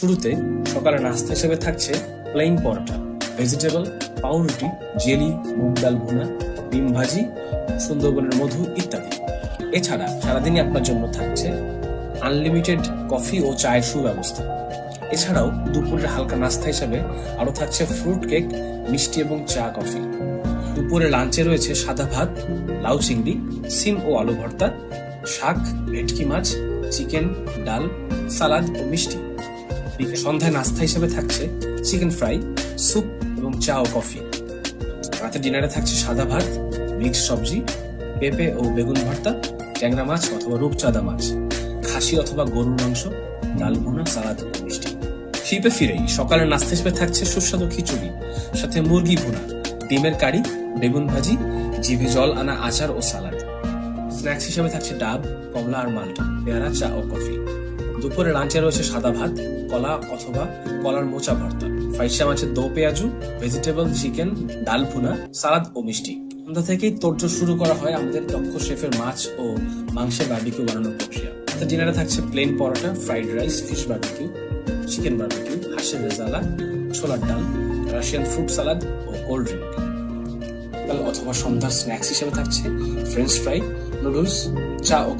শুরুতে সকালে নাস্তা হিসেবে থাকছে প্লেন পরোটা ভেজিটেবল পাউরুটি, জেলি, মুগ ডাল ভুনা, ডিম ভাজি, সুন্দরবনের মধু ইত্যাদি। এছাড়া সারাদিনই আপনার জন্য থাকছে আনলিমিটেড কফি ও চায়ের সুব্যবস্থা। এছাড়াও দুপুরের হালকা নাস্তা হিসেবে আরও থাকছে ফ্রুট কেক মিষ্টি এবং চা কফি দুপুরে লাঞ্চে রয়েছে সাদা ভাত, লাউ চিংড়ি, সিম ও আলু ভর্তা, শাক, ভেটকি মাছ, চিকেন, ডাল, সালাদ ও মিষ্টি। সন্ধ্যায় নাস্তা হিসেবে থাকছে, চিকেন ফ্রাই, স্যুপ এবং চা ও কফি। রাতে ডিনারে থাকছে সাদা ভাত মিক্স সবজি, পেঁপে ও বেগুন ভর্তা, ট্যাংরা মাছ অথবা রূপচাঁদা মাছ, খাসি অথবা গরুর মাংস, ডাল ভুনা, সালাদ মিষ্টি। শিপে ফিরেই সকালের নাস্তা হিসেবে থাকছে সুস্বাদু খিচুড়ি, সাথে মুরগি ভুনা, ডিমের কারি, বেগুন ভাজি, জিভে জল আনা আচার ও সালাদ। স্ন্যাক্স হিসেবে থাকছে ডাব, কমলা আর মাল্টা, পেয়ারা, চা ও কফি। দুপুরে লাঞ্চে রয়েছে সাদা ভাত, কলা অথবা কলার মোচা ভর্তা। ফাইসা মাছের দো পেঁয়াজু, ভেজিটেবল চিকেন, ডাল ভুনা, সালাদ ও মিষ্টি। সন্ধ্যা থেকেই তোড়জোড় শুরু করা হয় আমাদের দক্ষ শেফের মাছ ও মাংসের বার্বিকিউ বানানোর প্রক্রিয়া। তো ডিনারে থাকছে plain paratha fried rice fish barbecue chicken barbecue হাঁসের রেজালা, ছোলার ডাল রাশিয়ান ফ্রুট সালাদ ও কোল্ড ড্রিঙ্ক অথবা সন্ধ্যার স্ন্যাক্স হিসেবে থাকছে ফ্রেঞ্চ ফ্রাই নুডলস চা ও